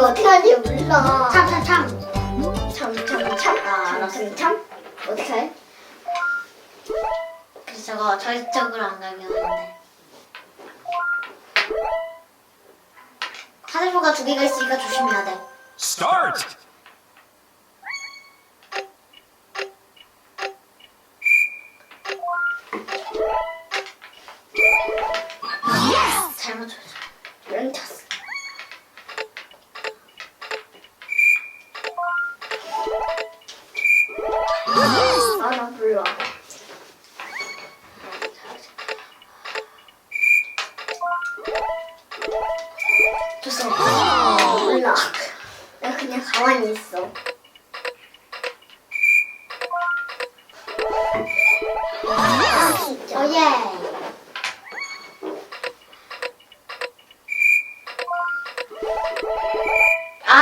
이거 어떻게 하는지 몰라. 참, 참, 참. 참, 참, 참. 아, 참, 참, 참. 어떻게 해? 그래서 저거 저쪽으로 안 가면 하는데. 화살표가 두 개가 있으니까 조심해야 돼. Start! 나 그냥 가만히 있어. 아, 진짜. 어, 예. 아!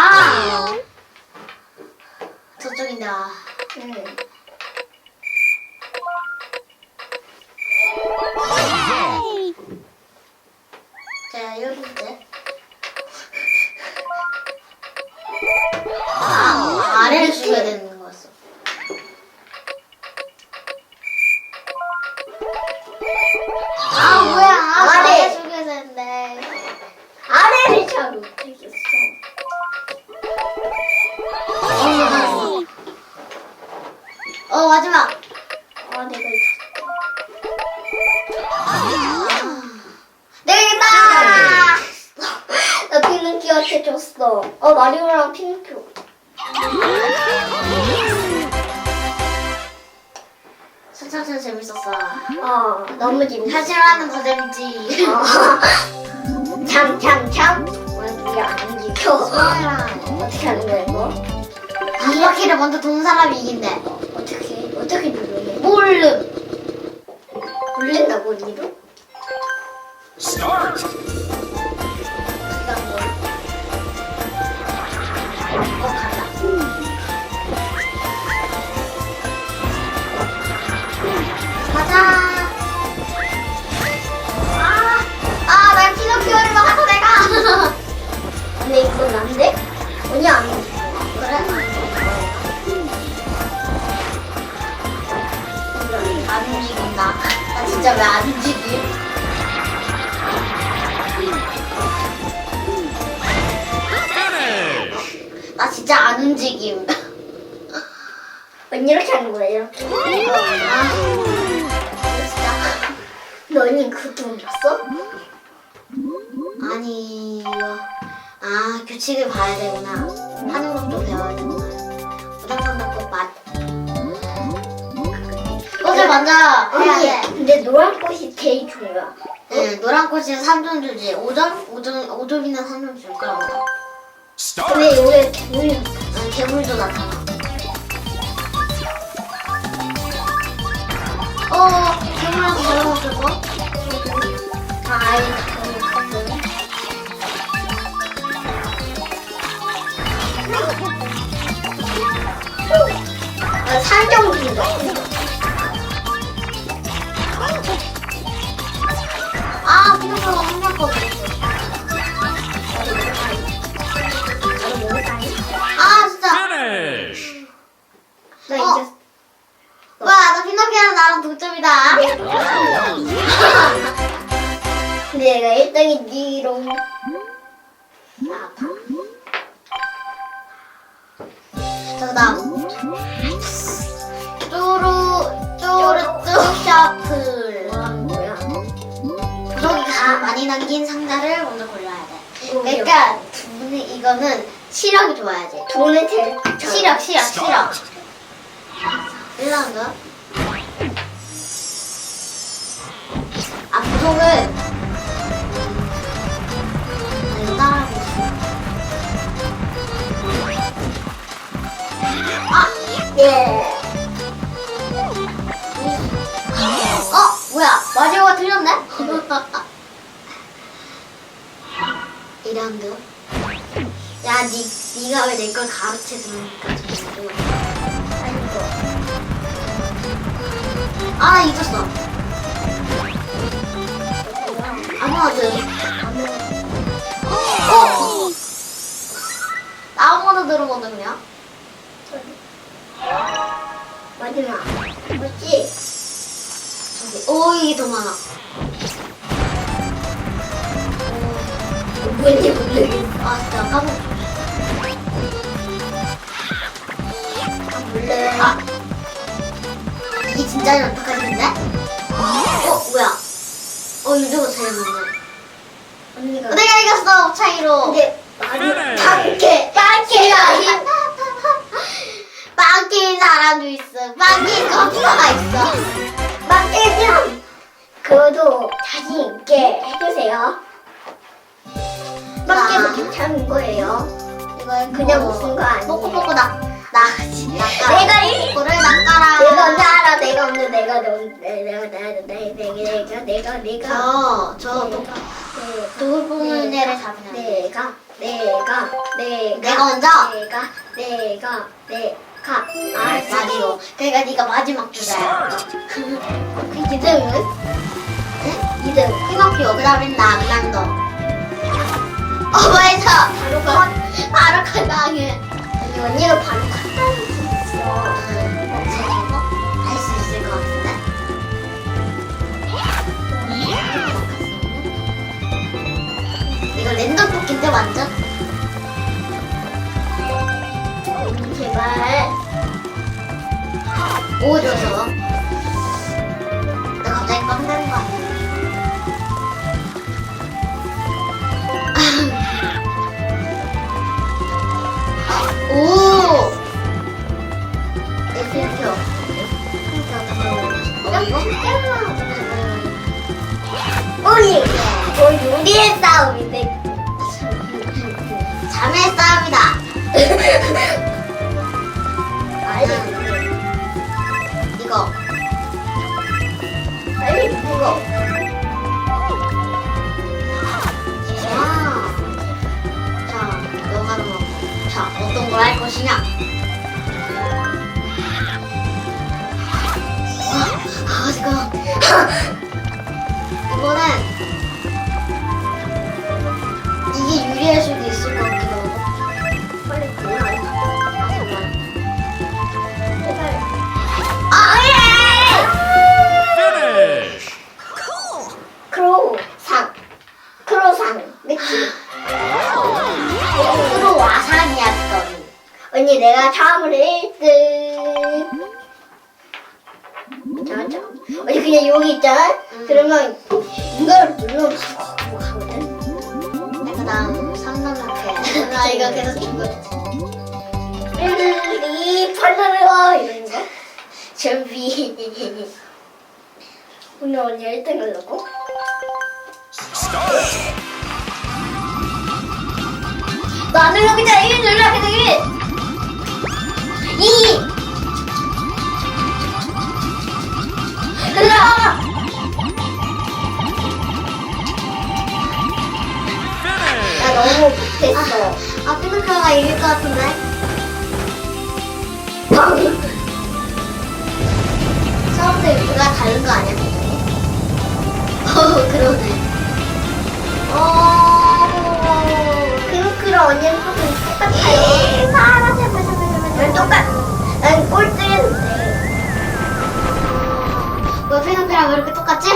아. 응. 자, 여기 이 마지막. 아, 내가 이겼어. 내가 나 피노키오한테 줬어. 어, 마리오랑 피노키오. 선착순 재밌었어. 어, 너무 재밌어. 현실화는 더 재밌지. 어. 참, 참, 참. 왜 우리 안 움직여? 어떻게 하는 거야, 이거? 이 바퀴를 먼저 도는 사람이 이긴대. 어떻게, 누르는 모름. 돌린다고, 언니도? Start! 그다음 뭐? 어, 움직임. 언니 이렇게 하는 거예요. 아, 진짜. 너 언니 그것도 몰랐어? 아니. 아, 규칙을 봐야 되구나. 하는 법도 배워야 되구나. 부당상담법 맞. 꽃을 먼저 해야 언니, 돼. 근데 노란 꽃이 제일 중요해. 네, 노란 꽃이 3점 주지. 5점? 5점, 5점이나 3점 줄 거라고. 여기 개물이 아니, 괴물도 나타나. 어, 괴물한테 잘못했을 거? 다 아예 개물 동점이다. 근데 내가 1등이지롱. 자, 그다음. 쪼루, 쪼르 쪼 샤플. 뭐라는 거야? 구석이 가 많이 남긴 상자를 먼저 골라야 돼. 그러니까 두는 이거는 시력이 좋아야지. 돈을 제일 시력, 시력, 시력. Start! 1라운드. 아, 이거 있어. 아! 예. 어? 뭐야? 마리오가 틀렸네? 2라운드. 야, 니, 니가 왜 내걸 들으니까 좀 아이고. 아, 잊었어. 아무하드. 아무. 어! 누르거든요. 마지막. 뭐지? 저기, 오, 이게 더 많아. 뭔지 모르겠어. 아, 진짜 까먹 아, 몰래. 아. 이게 진짜 연타까지인데? 제일 많네. 언니가. 내가 이겼어, 차이로. 근데 말이 Finish. 빵개 빵개가 힘. 빵끼는 사람도 있어. 빵끼는 거기가 있어. 빵개면 그것도 자신 있게 해주세요. 빵개도 괜찮은 거예요. 이거 그냥 무슨 거 아니에요. 뽀뽀뽀뽀 나. 나, 낚아라. 내가 이- 이거를 낚아라. 내가 알아? 내가 언제 내가 너 내가 내가 내가 내가 내가 내가 저, 저, 또, 돌보는 내가, 애를 잡으면 안 돼. 내가 내가 내가 내가 먼저? 내가 내가 내가 아 마지막. 그러니까 네가 마지막 주자야. 그 이등은 응? 이등 피노키오. 그 다음엔 나, 그냥 너. 어, 왜서? 바로 가 바로 가당해. 아니 언니가 바로 갔 뽑기인데 완전? 제발 오 줘서 나 갑자기 빵 되는 거 아니야? 오! 에스표 어, 이거? 우리 뭐 요리의 싸움 빨리 이거 빨리 이거 아. 자, 너가 뭐, 자, 어떤 걸 할 것이냐? 크로상 그치 프로 와상이었던. 언니 내가 처음으로 1등 자자 언니 그냥 여기 있잖아 음. 그러면 이걸 누르면 바로 가거든 그 다음, 3등록해. 나 이거 계속 죽었지. 1, 2, 8, 이러는 거 준비 오늘 언니 1등 하려고? Start. 나는 여기다 1 눌러 계속 1 2 눌러. 나 너무 못했어 아, 피노키오가 이길 것 같은데? 처음부터 유가 다른 거 아니야? 어, 그러네. 어, 그렇구나 언니는 조금 똑같아요. 사라, 제발, 제발, 제발. 난 똑같. 난 꼴등했는데. 왜 피노키오랑 왜 이렇게 똑같지?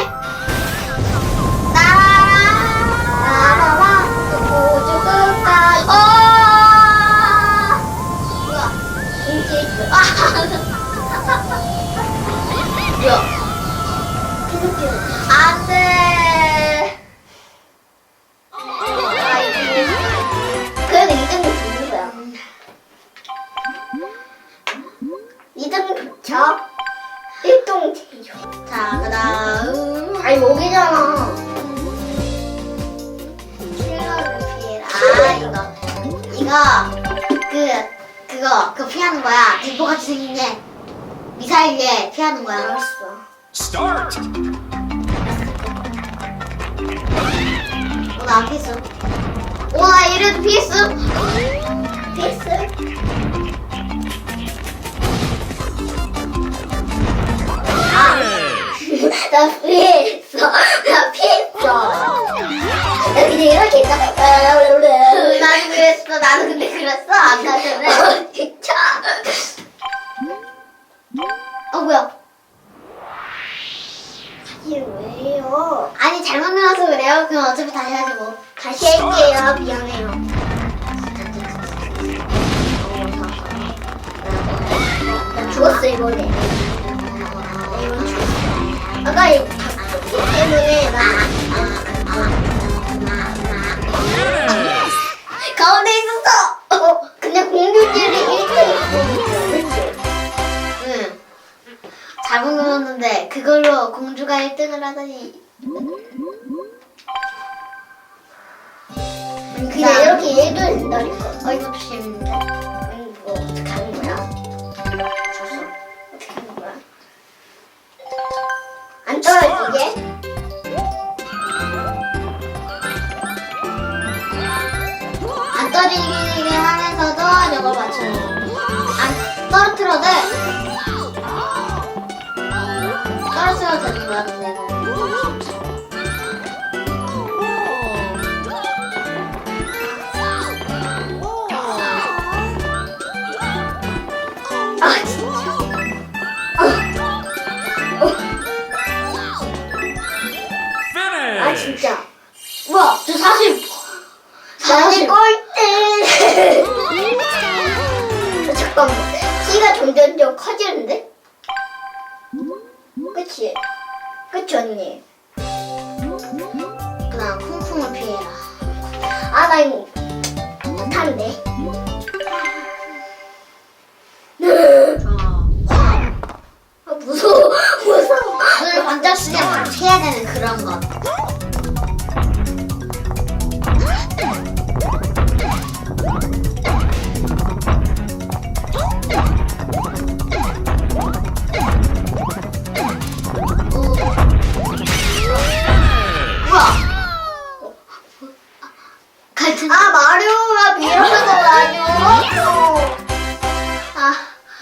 위에 피하는 거야. 알았어. Start. 어, 나 피했어. 오, 나 이래도 피했어. 피스? Finish. 나 피했어. 나 피했어. 나 그냥 이렇게 있다. 나도 그랬어. 나 나도 근데 그랬어 아까 전에. 진짜. 어 뭐야? 이게 왜요? 아니 잘못 눌러서 그래요. 그럼 어차피 다시 하지 뭐. 다시 할게요. 미안해요. 나 죽었어 이번에. 나 이번 죽었어. 아까 이닭 때문에 나. 가운데 잘못 눌렀는데 그걸로 공주가 1등을 하다니. 근데 이렇게 얘도 된다니까. 어 이거 재 잠깐만. 키가 점점 좀 커지는데? 그치? 그치 언니? 그냥 쿵쿵을 피해라. 아 나 이거 못하는데. 아 무서워 무서워. 눈을 번쩍 쓰게 막 해야 되는 그런 것.